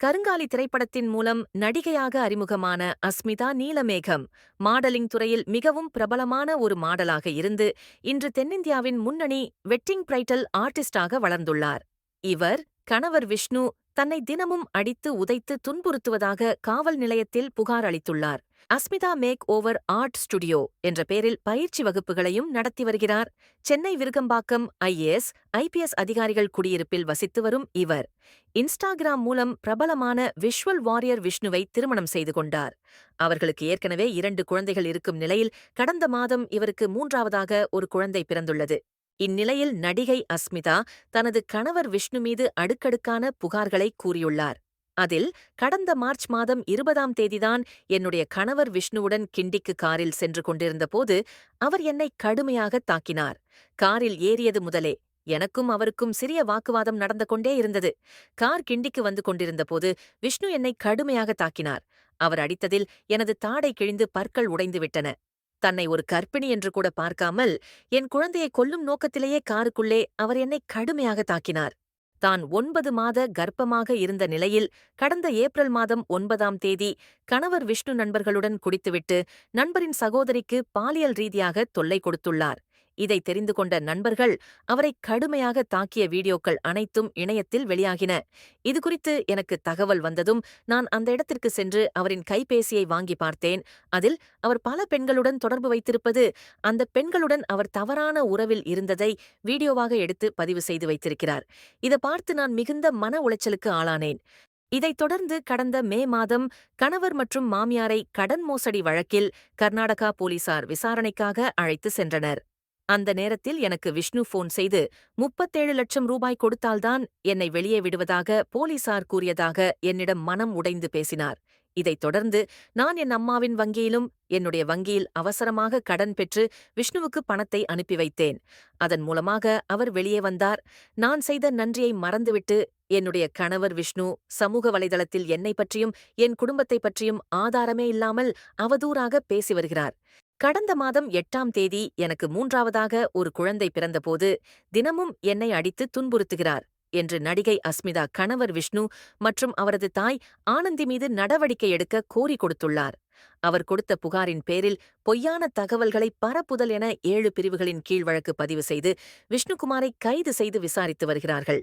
கருங்காலி திரைப்படத்தின் மூலம் நடிகையாக அறிமுகமான அஸ்மிதா நீலமேகம் மாடலிங் துறையில் மிகவும் பிரபலமான ஒரு மாடலாக இருந்து இன்று தென்னிந்தியாவின் முன்னணி வெட்டிங் பிரைட்டல் ஆர்டிஸ்டாக வளர்ந்துள்ளார். இவர் கணவர் விஷ்ணு தன்னை தினமும் அடித்து உதைத்து துன்புறுத்துவதாக காவல் நிலையத்தில் புகார் அளித்துள்ளார். Asmita make over art studio என்ற பெயரில் பயிற்சி வகுப்புகளையும் நடத்தி வருகிறார். சென்னை விருகம்பாக்கம் ஐஏஎஸ் ஐபிஎஸ் அதிகாரிகள் குடியிருப்பில் வசித்து வரும் இவர். இன்ஸ்டாகிராம் மூலம் பிரபலமான விஷுவல் வாரியர் விஷ்ணுவை திருமணம் செய்து கொண்டார். அவர்களுக்கு ஏற்கனவே இரண்டு குழந்தைகள் இருக்கும் நிலையில் கடந்த மாதம் இவருக்கு மூன்றாவதாக ஒரு குழந்தை பிறந்துள்ளது. இந்நிலையில் நடிகை அஸ்மிதா தனது கணவர் விஷ்ணு மீது அடுக்கடுக்கான புகார்களை கூறியுள்ளார். அதில் கடந்த மார்ச் மாதம் இருபதாம் தேதிதான் என்னுடைய கணவர் விஷ்ணுவுடன் கிண்டிக்கு காரில் சென்று கொண்டிருந்தபோது அவர் என்னை கடுமையாக தாக்கினார். காரில் ஏறியது முதலே. எனக்கும் அவருக்கும் சிறிய வாக்குவாதம் நடந்து கொண்டே இருந்தது. கார் கிண்டிக்கு வந்து கொண்டிருந்தபோது விஷ்ணு என்னை கடுமையாக தாக்கினார். அவர் அடித்ததில் எனது தாடை கிழிந்து பற்கள் உடைந்துவிட்டன தன்னை ஒரு கர்ப்பிணி என்று கூட பார்க்காமல் என் குழந்தையை கொல்லும் நோக்கத்திலேயே காருக்குள்ளே அவர் என்னை கடுமையாக தாக்கினார். தான் ஒன்பது மாத கர்ப்பமாக இருந்த நிலையில் கடந்த ஏப்ரல் மாதம் ஒன்பதாம் தேதி கணவர் விஷ்ணு நண்பர்களுடன் குடித்துவிட்டு நண்பரின் சகோதரிக்கு பாலியல் ரீதியாக தொல்லை கொடுத்துள்ளார். இதை தெரிந்து கொண்ட நண்பர்கள் அவரை கடுமையாக தாக்கிய வீடியோக்கள் அனைத்தும் இணையத்தில் வெளியாகின. இதுகுறித்து எனக்கு தகவல் வந்ததும் நான் அந்த இடத்திற்கு சென்று அவரின் கைபேசியை வாங்கி பார்த்தேன். அதில் அவர் பல பெண்களுடன் தொடர்பு வைத்திருப்பது அந்த பெண்களுடன் அவர் தவறான உறவில் இருந்ததை வீடியோவாக எடுத்து பதிவு செய்து வைத்திருக்கிறார். இதை பார்த்து நான் மிகுந்த மன உளைச்சலுக்கு ஆளானேன். இதைத் தொடர்ந்து கடந்த மே மாதம் கணவர் மற்றும் மாமியாரை கடன் மோசடி வழக்கில் கர்நாடகா போலீசார் விசாரணைக்காக அழைத்து சென்றனர். அந்த நேரத்தில் எனக்கு விஷ்ணு போன் செய்து முப்பத்தேழு லட்சம் ரூபாய் கொடுத்தால்தான் என்னை வெளியே விடுவதாக போலீசார் கூறியதாக என்னிடம் மனம் உடைந்து பேசினார். இதைத் தொடர்ந்து நான் என் அம்மாவின் வங்கியிலும் என்னுடைய வங்கியில் அவசரமாக கடன் பெற்று விஷ்ணுவுக்கு பணத்தை அனுப்பி வைத்தேன். அதன் மூலமாக அவர் வெளியே வந்தார். நான் செய்த நன்றியை மறந்துவிட்டு என்னுடைய கணவர் விஷ்ணு சமூக வலைதளத்தில் என்னை பற்றியும் என் குடும்பத்தை பற்றியும் ஆதாரமே இல்லாமல் அவதூறாக பேசி வருகிறார். கடந்த மாதம் எட்டாம் தேதி எனக்கு மூன்றாவதாக ஒரு குழந்தை பிறந்தபோது தினமும் என்னை அடித்து துன்புறுத்துகிறார் என்று நடிகை அஸ்மிதா கணவர் விஷ்ணு மற்றும் அவரது தாய் ஆனந்தி மீது நடவடிக்கை எடுக்க கோரி கொடுத்துள்ளார். அவர் கொடுத்த புகாரின் பேரில் பொய்யான தகவல்களை பரப்புதல் என ஏழு பிரிவுகளின் கீழ் வழக்கு பதிவு செய்து விஷ்ணுகுமாரை கைது செய்து விசாரித்து வருகிறார்கள்.